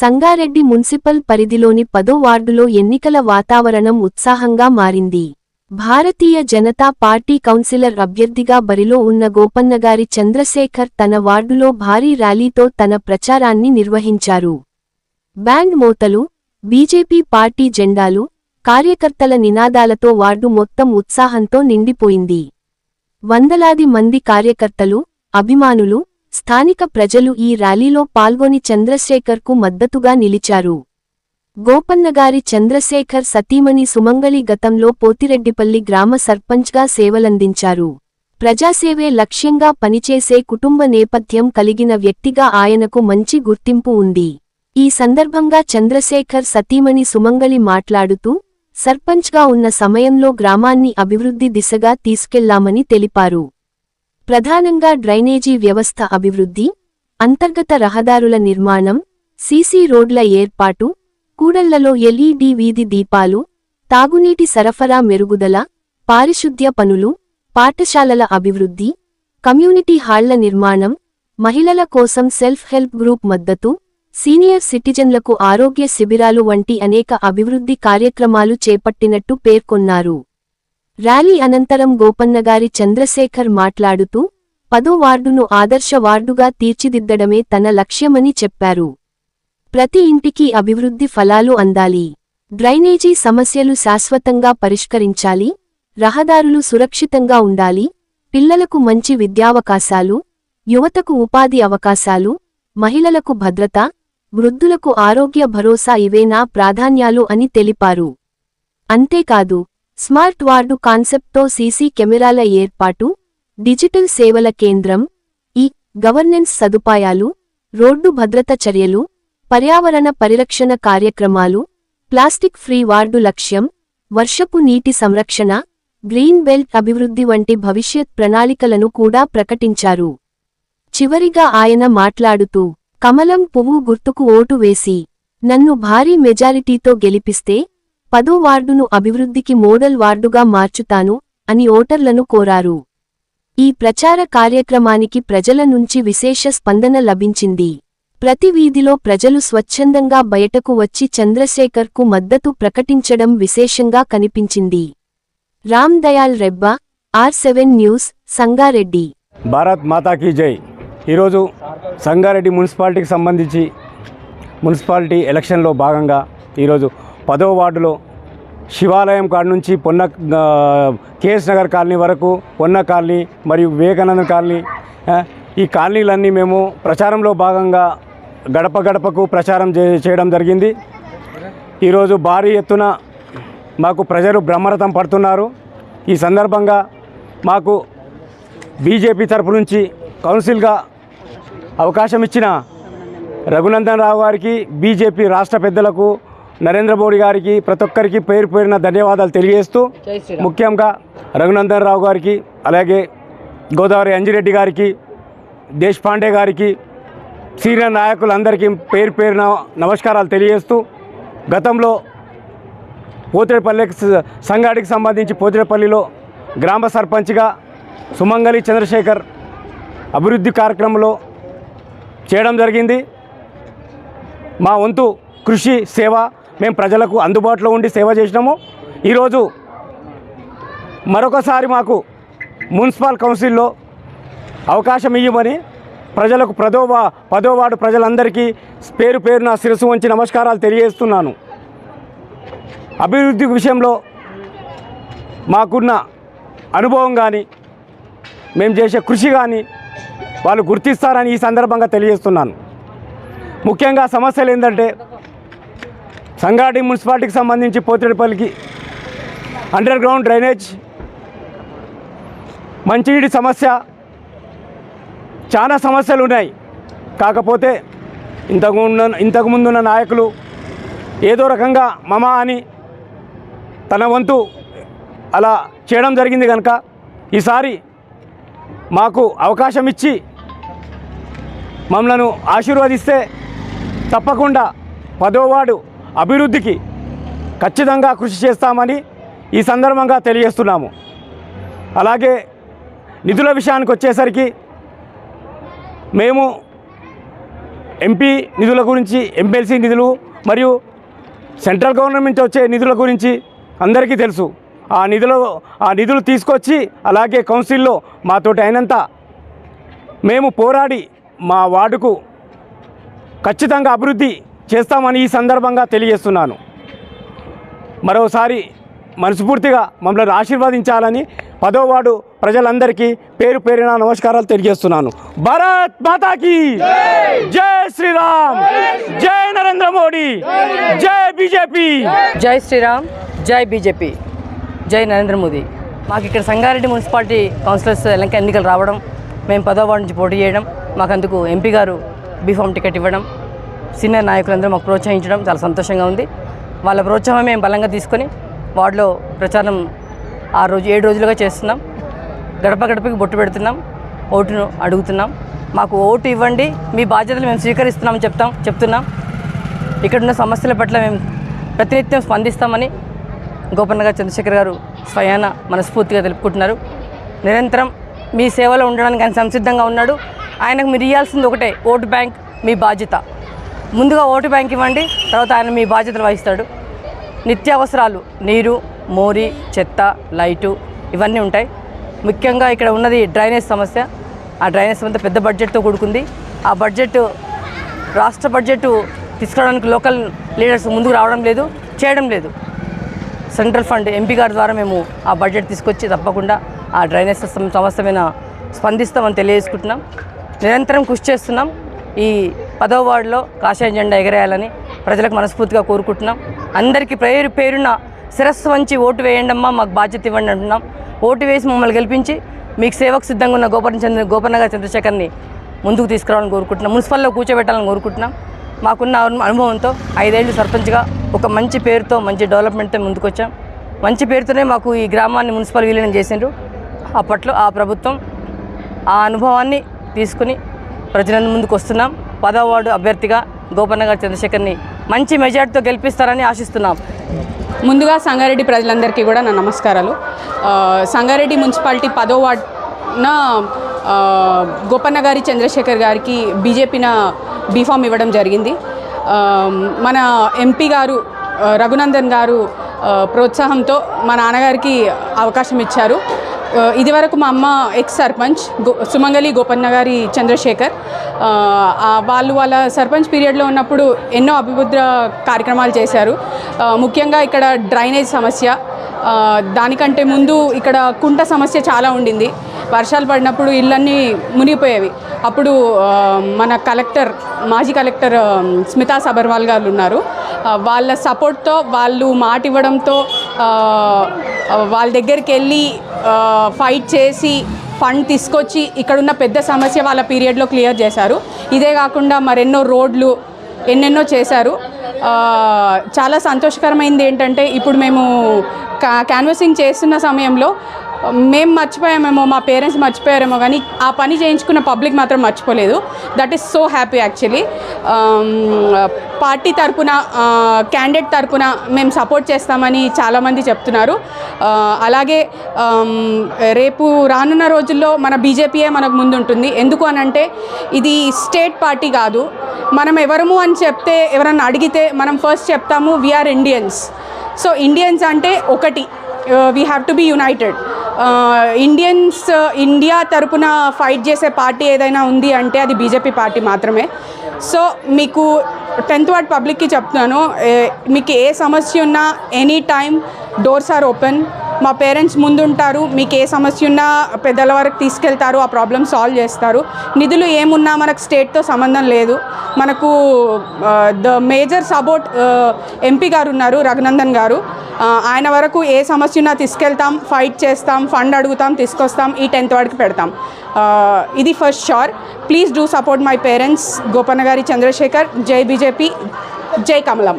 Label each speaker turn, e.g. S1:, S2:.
S1: Sangareddy municipal పరిధిలోని పదో వార్డులో ఎన్నికల వాతావరణం ఉత్సాహంగా మారింది. భారతీయ జనతా పార్టీ కౌన్సిలర్ అభ్యర్థిగా బరిలో ఉన్న గోపన్నగారి చంద్రశేఖర్ తన వార్డులో భారీ ర్యాలీతో తన ప్రచారాన్ని నిర్వహించారు. బ్యాండ్ మోతలు బీజేపీ పార్టీ జెండాలు కార్యకర్తల నినాదాలతో వార్డు మొత్తం ఉత్సాహంతో నిండిపోయింది. వందలాది మంది కార్యకర్తలు అభిమానులు స్థానిక ప్రజలు ఈ ర్యాలీలో పాల్గొని చంద్రశేఖర్కు మద్దతుగా నిలిచారు. గోపన్నగారి చంద్రశేఖర్ సతీమణి సుమంగళి గతంలో పోతిరెడ్డిపల్లి గ్రామ సర్పంచ్గా సేవలందించారు. ప్రజాసేవే లక్ష్యంగా పనిచేసే కుటుంబ నేపథ్యం కలిగిన వ్యక్తిగా ఆయనకు మంచి గుర్తింపు ఉంది. ఈ సందర్భంగా చంద్రశేఖర్ సతీమణి సుమంగళి మాట్లాడుతూ సర్పంచ్గా ఉన్న సమయంలో గ్రామాన్ని అభివృద్ధి దిశగా తీసుకెళ్ళామని తెలిపారు. ప్రధానంగా డ్రైనేజీ వ్యవస్థ అభివృద్ధి అంతర్గత రహదారుల నిర్మాణం సీసీ రోడ్ల ఏర్పాటు కూడళ్ళలో ఎల్ఈడి వీధి దీపాలు తాగునీటి సరఫరా మెరుగుదల పారిశుద్ధ్య పనులు పాఠశాలల అభివృద్ధి కమ్యూనిటీ హాళ్ళ నిర్మాణం మహిళల కోసం సెల్ఫ్ హెల్ప్ గ్రూప్ మద్దతు సీనియర్ సిటిజన్లకు ఆరోగ్య శిబిరాలు వంటి అనేక అభివృద్ధి కార్యక్రమాలు చేపట్టినట్టు పేర్కొన్నారు. ర్యాలీ అనంతరం గోపన్నగారి చంద్రశేఖర్ మాట్లాడుతూ పదో వార్డును ఆదర్శ వార్డుగా తీర్చిదిద్దడమే తన లక్ష్యమని చెప్పారు. ప్రతి ఇంటికి అభివృద్ధి ఫలాలు అందాలి. డ్రైనేజీ సమస్యలు శాశ్వతంగా పరిష్కరించాలి. రహదారులు సురక్షితంగా ఉండాలి. పిల్లలకు మంచి విద్యావకాశాలు యువతకు ఉపాధి అవకాశాలు మహిళలకు భద్రత వృద్ధులకు ఆరోగ్య భరోసా ఇవే నా ప్రాధాన్యాలు అని తెలిపారు. అంతేకాదు స్మార్ట్ వార్డు కాన్సెప్ట్తో సీసీ కెమెరాల ఏర్పాటు డిజిటల్ సేవల కేంద్రం ఈ గవర్నెన్స్ సదుపాయాలు రోడ్డు భద్రత చర్యలు పర్యావరణ పరిరక్షణ కార్యక్రమాలు ప్లాస్టిక్ ఫ్రీ వార్డు లక్ష్యం వర్షపు నీటి సంరక్షణ గ్రీన్ బెల్ట్ అభివృద్ధి వంటి భవిష్యత్ ప్రణాళికలను కూడా ప్రకటించారు. చివరిగా ఆయన మాట్లాడుతూ కమలం పువ్వు గుర్తుకు ఓటు వేసి నన్ను భారీ మెజారిటీతో గెలిపిస్తే పదో వార్డును అభివృద్ధికి మోడల్ వార్డుగా మార్చుతాను అని ఓటర్లను కోరారు. ఈ ప్రచార కార్యక్రమానికి ప్రజల నుంచి విశేష స్పందన లభించింది. ప్రతి వీధిలో ప్రజలు స్వచ్ఛందంగా బయటకు వచ్చి చంద్రశేఖర్కు మద్దతు ప్రకటించడం విశేషంగా కనిపించింది. Ram Dayal Rebba R seven news Sangareddy.
S2: Bharat మాతాకి జై. ఈరోజు సంగారెడ్డి మున్సిపాలిటీకి సంబంధించి మున్సిపాలిటీ ఎలక్షన్లో భాగంగా ఈరోజు పదవ వార్డులో శివాలయం కాడ నుంచి పొన్న కేఎస్ నగర్ కాలనీ వరకు పొన్న కాలనీ మరియు వివేకానంద కాలనీ ఈ కాలనీలన్నీ మేము ప్రచారంలో భాగంగా గడప గడపకు ప్రచారం చే చేయడం జరిగింది. ఈరోజు భారీ ఎత్తున మాకు ప్రజలు బ్రహ్మరథం పడుతున్నారు. ఈ సందర్భంగా మాకు బీజేపీ తరపు నుంచి కౌన్సిల్గా అవకాశం ఇచ్చిన రఘునందన్ రావు గారికి బీజేపీ రాష్ట్ర పెద్దలకు నరేంద్ర మోడీ గారికి ప్రతి ఒక్కరికి పేరు పేరున ధన్యవాదాలు తెలియజేస్తూ ముఖ్యంగా రఘునందన్ రావు గారికి అలాగే గోదావరి అంజిరెడ్డి గారికి దేశపాండే గారికి సీనియర్ నాయకులందరికీ పేరు పేరున నమస్కారాలు తెలియజేస్తూ గతంలో పోతిరెపల్లికి స- సంగాడికి సంబంధించి పోతిరెపల్లిలో గ్రామ సర్పంచ్గా సుమంగళి చంద్రశేఖర్ అభివృద్ధి కార్యక్రమంలో చేయడం జరిగింది. మా వంతు కృషి సేవ మేము ప్రజలకు అందుబాటులో ఉండి సేవ చేసినాము. ఈరోజు మరొకసారి మాకు మున్సిపల్ కౌన్సిల్లో అవకాశం ఇవ్వమని ప్రజలకు పదో వా పదో వార్డు ప్రజలందరికీ పేరు పేరున శిరసు వంచి నమస్కారాలు తెలియజేస్తున్నాను. అభివృద్ధి విషయంలో మాకున్న అనుభవం కానీ మేము చేసే కృషి కానీ వాళ్ళు గుర్తిస్తారని ఈ సందర్భంగా తెలియజేస్తున్నాను. ముఖ్యంగా సమస్యలు ఏంటంటే సంగారెడ్డి మున్సిపాలిటీకి సంబంధించి పోతిరెడ్డిపల్లికి అండర్ గ్రౌండ్ డ్రైనేజ్ మంచినీటి సమస్య చాలా సమస్యలు ఉన్నాయి. కాకపోతే ఇంతకు ఇంతకుముందున్న ఇంతకు ముందున్న నాయకులు ఏదో రకంగా మమ అని తన వంతు అలా చేయడం జరిగింది కనుక ఈసారి మాకు అవకాశం ఇచ్చి మమ్మలను ఆశీర్వదిస్తే తప్పకుండా పదో వార్డు అభివృద్ధికి ఖచ్చితంగా కృషి చేస్తామని ఈ సందర్భంగా తెలియజేస్తున్నాము. అలాగే నిధుల విషయానికి వచ్చేసరికి మేము ఎంపీ నిధుల గురించి ఎమ్మెల్సీ నిధులు మరియు సెంట్రల్ గవర్నమెంట్ వచ్చే నిధుల గురించి అందరికీ తెలుసు. ఆ నిధులు ఆ నిధులు తీసుకొచ్చి అలాగే కౌన్సిల్లో మాతోటి అయినంత మేము పోరాడి మా వార్డుకు ఖచ్చితంగా అభివృద్ధి చేస్తామని ఈ సందర్భంగా తెలియజేస్తున్నాను. మరోసారి మనస్ఫూర్తిగా మమ్మల్ని ఆశీర్వదించాలని పదో వార్డు ప్రజలందరికీ పేరు పేరున నమస్కారాలు తెలియజేస్తున్నాను. భారత్ మాతాకి! జై శ్రీరామ్! జై నరేంద్ర మోడీ! జై బీజేపీ!
S3: జై శ్రీరామ్ జై బీజేపీ జై నరేంద్ర మోదీ. మాకు ఇక్కడ సంగారెడ్డి మున్సిపాలిటీ కౌన్సిలర్స్ ఎలంక ఎన్నికలు రావడం మేము పదో వార్డు నుంచి పోటీ చేయడం మాకు అందుకు ఎంపీ గారు బీఫామ్ టికెట్ ఇవ్వడం సీనియర్ నాయకులందరూ మాకు ప్రోత్సహించడం చాలా సంతోషంగా ఉంది. వాళ్ళ ప్రోత్సాహం మేము బలంగా తీసుకొని వార్డులో ప్రచారం ఆ రోజు ఏడు రోజులుగా చేస్తున్నాం. గడప గడపకి బొట్టు పెడుతున్నాం ఓటును అడుగుతున్నాం. మాకు ఓటు ఇవ్వండి మీ బాధ్యతలు మేము స్వీకరిస్తున్నామని చెప్తాం చెప్తున్నాం. ఇక్కడున్న సమస్యల పట్ల మేము ప్రతినిత్యం స్పందిస్తామని గోపన్న గారు చంద్రశేఖర్ గారు స్వయాన మనస్ఫూర్తిగా తెలుపుకుంటున్నారు. నిరంతరం మీ సేవలో ఉండడానికి ఆయన సంసిద్ధంగా ఉన్నాడు. ఆయనకు మీరు ఇవ్వాల్సింది ఒకటే ఓటు బ్యాంక్ మీ బాధ్యత. ముందుగా ఓటు బ్యాంక్ ఇవ్వండి తర్వాత ఆయన మీ బాధ్యతలు వహిస్తాడు. నిత్యావసరాలు నీరు మోరి చెత్త లైటు ఇవన్నీ ఉంటాయి. ముఖ్యంగా ఇక్కడ ఉన్నది డ్రైనేజ్ సమస్య. ఆ డ్రైనేజ్ సమస్య పెద్ద బడ్జెట్తో కూడుకుంది. ఆ బడ్జెట్ రాష్ట్ర బడ్జెట్ తీసుకురావడానికి లోకల్ లీడర్స్ ముందుకు రావడం లేదు చేయడం లేదు. సెంట్రల్ ఫండ్ ఎంపీ గారి ద్వారా మేము ఆ బడ్జెట్ తీసుకొచ్చి తప్పకుండా ఆ డ్రైనేజ్ సమస్య మీద స్పందిస్తామని తెలియజేసుకుంటున్నాం. నిరంతరం కృషి చేస్తున్నాం. ఈ పదవ వార్డులో కాషాయ జెండా ఎగరేయాలని ప్రజలకు మనస్ఫూర్తిగా కోరుకుంటున్నాం. అందరికీ పేరు పేరున శిరస్సు వంచి ఓటు వేయండమ్మా మాకు బాధ్యత ఇవ్వండి అంటున్నాం. ఓటు వేసి మమ్మల్ని గెలిపించి మీకు సేవకు సిద్ధంగా ఉన్న గోపన్న చంద్ర గోపన్న చంద్రశేఖర్ని ముందుకు తీసుకురావాలని కోరుకుంటున్నాం. మున్సిపల్లో కూర్చోబెట్టాలని కోరుకుంటున్నాం. మాకున్న అను- అనుభవంతో ఐదేళ్ళు సర్పంచ్గా ఒక మంచి పేరుతో మంచి డెవలప్మెంట్తో ముందుకొచ్చాం. మంచి పేరుతోనే మాకు ఈ గ్రామాన్ని మున్సిపల్ విలీనం చేసిండ్రు. అప్పట్లో ఆ ప్రభుత్వం ఆ అనుభవాన్ని తీసుకుని ప్రజలందరి ముందుకు వస్తున్నాం పదవ వార్డు అభ్యర్థిగా గోపన్న గారు చంద్రశేఖర్ని మంచి మెజార్టీతో గెలిపిస్తారని ఆశిస్తున్నాం.
S4: ముందుగా సంగారెడ్డి ప్రజలందరికీ కూడా నా నమస్కారాలు. సంగారెడ్డి మున్సిపాలిటీ పదో వార్డున గోపన్న గారి చంద్రశేఖర్ గారికి బీజేపీన బీఫామ్ ఇవ్వడం జరిగింది. మన ఎంపీ గారు రఘునందన్ గారు ప్రోత్సాహంతో మా నాన్నగారికి అవకాశం ఇచ్చారు. ఇదివరకు మా అమ్మ ఎక్స్ సర్పంచ్ గో సుమంగలి గోపన్న గారి చంద్రశేఖర్. వాళ్ళు వాళ్ళ సర్పంచ్ పీరియడ్లో ఉన్నప్పుడు ఎన్నో అభివృద్ధి కార్యక్రమాలు చేశారు. ముఖ్యంగా ఇక్కడ డ్రైనేజ్ సమస్య దానికంటే ముందు ఇక్కడ కుంట సమస్య చాలా ఉండింది. వర్షాలు పడినప్పుడు ఇళ్ళన్నీ మునిగిపోయేవి. అప్పుడు మన కలెక్టర్ మాజీ కలెక్టర్ స్మితా సబర్వాల్ గారు ఉన్నారు. వాళ్ళ సపోర్ట్తో వాళ్ళు మాట ఇవ్వడంతో వాళ్ళ దగ్గరికి వెళ్ళి ఫైట్ చేసి ఫండ్ తీసుకొచ్చి ఇక్కడున్న పెద్ద సమస్య వాళ్ళ పీరియడ్లో క్లియర్ చేశారు. ఇదే కాకుండా మరెన్నో రోడ్లు ఎన్నెన్నో చేశారు. చాలా సంతోషకరమైంది ఏంటంటే ఇప్పుడు మేము కా క్యాన్వసింగ్ చేస్తున్న సమయంలో మేము మర్చిపోయామేమో మా పేరెంట్స్ మర్చిపోయారేమో కానీ ఆ పని చేయించుకున్న పబ్లిక్ మాత్రం మర్చిపోలేదు. That is so happy actually party తరపున క్యాండిడేట్ తరపున మేము సపోర్ట్ చేస్తామని చాలామంది చెప్తున్నారు. అలాగే um, రేపు రానున్న రోజుల్లో మన బీజేపీయే మనకు ముందుంటుంది. ఎందుకు అనంటే ఇది స్టేట్ పార్టీ కాదు. మనం ఎవరము అని చెప్తే ఎవరన్నా అడిగితే మనం ఫస్ట్ చెప్తాము వీఆర్ ఇండియన్స్ సో ఇండియన్స్ అంటే ఒకటి. We have to be united Indians India తరపున ఫైట్ చేసే పార్టీ ఏదైనా ఉంది అంటే అది బీజేపీ పార్టీ మాత్రమే. సో మీకు టెన్త్ వార్డ్ పబ్లిక్కి చెప్తున్నాను. మీకు ఏ సమస్య ఉన్నా any time doors are open మా పేరెంట్స్ ముందుంటారు. మీకు ఏ సమస్య ఉన్నా పెద్దల వరకు తీసుకెళ్తారు. ఆ ప్రాబ్లమ్ సాల్వ్ చేస్తారు. నిధులు ఏమున్నా మనకు స్టేట్తో సంబంధం లేదు. మనకు ద మేజర్ సపోర్ట్ ఎంపీ గారు ఉన్నారు రఘునందన్ గారు. ఆయన వరకు ఏ సమస్య ఉన్నా తీసుకెళ్తాం ఫైట్ చేస్తాం ఫండ్ అడుగుతాం తీసుకొస్తాం ఈ టెన్త్ వాడికి పెడతాం. ఇది first sure please do support my parents Gopanna గారి చంద్రశేఖర్ జై బీజేపీ జై కమలం.